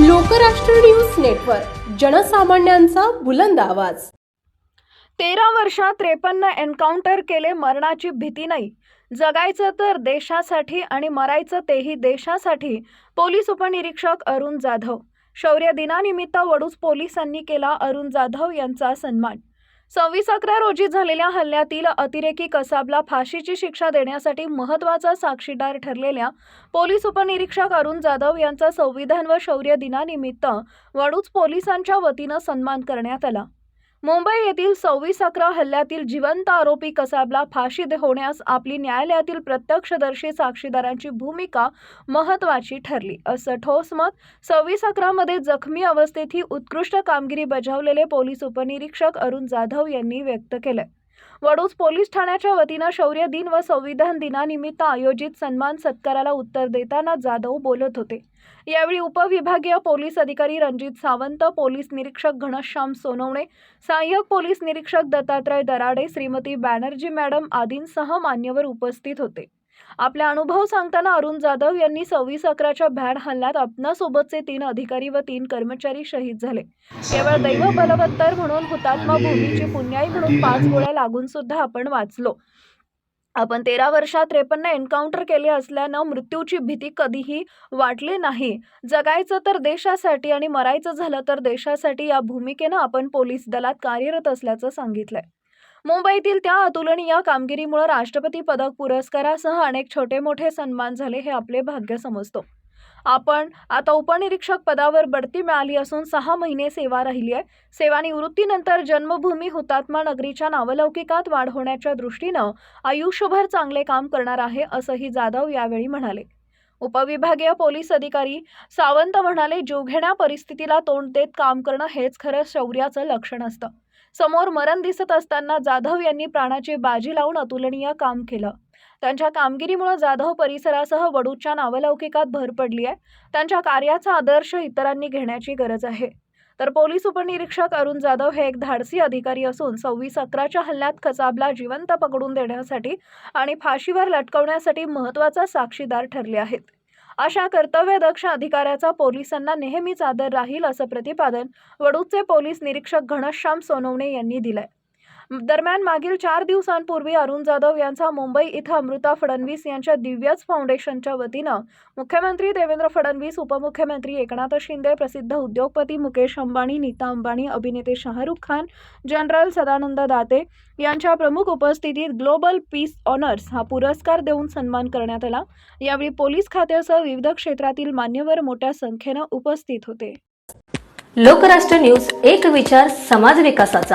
Lokrashtra news network जनसामान्यांचा बुलंद आवाज. तेरा वर्षात त्रेपन्न एन्काउंटर केले मरणाची भीती नाही. जगायचं तर देशासाठी आणि मरायचं तेही देशासाठी पोलीस उपनिरीक्षक अरुण जाधव. शौर्य दिनानिमित्त वडूज पोलिसांनी केला अरुण जाधव यांचा सन्मान. सव्वीस अकरा रोजी झालेल्या हल्ल्यातील अतिरेकी कसाबला फाशीची शिक्षा देण्यासाठी महत्त्वाचा साक्षीदार ठरलेल्या पोलीस उपनिरीक्षक अरुण जाधव यांचा संविधान व शौर्य दिनानिमित्त वडूज पोलिसांच्या वतीनं सन्मान करण्यात आला. मुंबई येथील सव्वीस अकरा हल्ल्यातील जिवंत आरोपी कसाबला फाशी दे- होण्यास आपली न्यायालयातील प्रत्यक्षदर्शी साक्षीदारांची भूमिका महत्त्वाची ठरली. असं ठोस मत सव्वीस अकरामध्ये जखमी अवस्थेत ही उत्कृष्ट कामगिरी बजावलेले पोलीस उपनिरीक्षक अरुण जाधव यांनी व्यक्त केलंय वडूज पोलीस ठाण्याच्या वतीनं शौर्य दिन व संविधान दिनानिमित्त आयोजित सन्मान सत्काराला उत्तर देताना जाधव बोलत होते. यावेळी उपविभागीय पोलीस अधिकारी रणजित सावंत पोलीस निरीक्षक घनश्याम सोनवणे सहाय्यक पोलीस निरीक्षक दत्तात्रय दराडे श्रीमती बॅनर्जी मॅडम आदींसह मान्यवर उपस्थित होते. आपला अनुभव सांगताना अरुण जाधव यांनी सव्वीस अकराच्या भॅड हल्ल्यात आपणासोबतचे तीन अधिकारी व तीन कर्मचारी शहीद झाले. केवळ दैव बलवत्तर म्हणून हुतात्मा भूमीची पुण्याई म्हणून पाच गोळ्या लागून सुद्धा आपण वाचलो. आपण तेरा वर्षात त्रेपन्न एन्काउंटर केले असल्यानं मृत्यूची भीती कधीही वाटली नाही. जगायचं तर देशासाठी आणि मरायचं झालं तर देशासाठी या भूमिकेनं आपण पोलीस दलात कार्यरत असल्याचं सांगितलंय. मुंबईतील त्या अतुलनीय कामगिरीमुळे राष्ट्रपती पदक पुरस्कारासह अनेक छोटे मोठे सन्मान झाले हे आपले भाग्य समजतो. आपण आता उपनिरीक्षक पदावर बढती मिळाली असून सहा महिने सेवा राहिली आहे. सेवानिवृत्तीनंतर जन्मभूमी हुतात्मा नगरीच्या नावलौकिकात वाढ होण्याच्या दृष्टीनं आयुष्यभर चांगले काम करणार आहे असंही जाधव यावेळी म्हणाले. उपविभागीय पोलीस अधिकारी सावंत म्हणाले जीवघेण्या परिस्थितीला तोंड देत काम करणं हेच खरं शौर्याचं लक्षण असतं. समोर मरण दिसत असताना जाधव यांनी प्राणाची बाजी लावून अतुलनीय काम केलं. त्यांच्या कामगिरीमुळे जाधव परिसरासह वडूच्या नावलौकिकात भर पडली आहे. त्यांच्या कार्याचा आदर्श इतरांनी घेण्याची गरज आहे. तर पोलीस उपनिरीक्षक अरुण जाधव हे एक धाडसी अधिकारी असून सव्वीस अकराच्या हल्ल्यात खचाबला जिवंत पकडून देण्यासाठी आणि फाशीवर लटकवण्यासाठी महत्त्वाचा साक्षीदार ठरले आहेत. अशा कर्तव्यदक्ष अधिकाऱ्याचा पोलिसांना नेहमीच आदर राहील असं प्रतिपादन वडूचे पोलीस निरीक्षक घनश्याम सोनवणे यांनी दिलंय. दरम्यान मागील चार दिवसांपूर्वी अरुण जाधव यांचा मुंबई इथं अमृता फडणवीस यांच्या दिव्यच फाउंडेशनच्या वतीनं मुख्यमंत्री देवेंद्र फडणवीस उपमुख्यमंत्री एकनाथ शिंदे प्रसिद्ध उद्योगपती मुकेश अंबानी नीता अंबानी अभिनेते शाहरुख खान जनरल सदानंद दाते यांच्या प्रमुख उपस्थितीत ग्लोबल पीस ऑनर्स हा पुरस्कार देऊन सन्मान करण्यात आला. यावेळी पोलीस खात्यासह विविध क्षेत्रातील मान्यवर मोठ्या संख्येनं उपस्थित होते. लोकराष्ट्र न्यूज एक विचार समाज विकासाचा.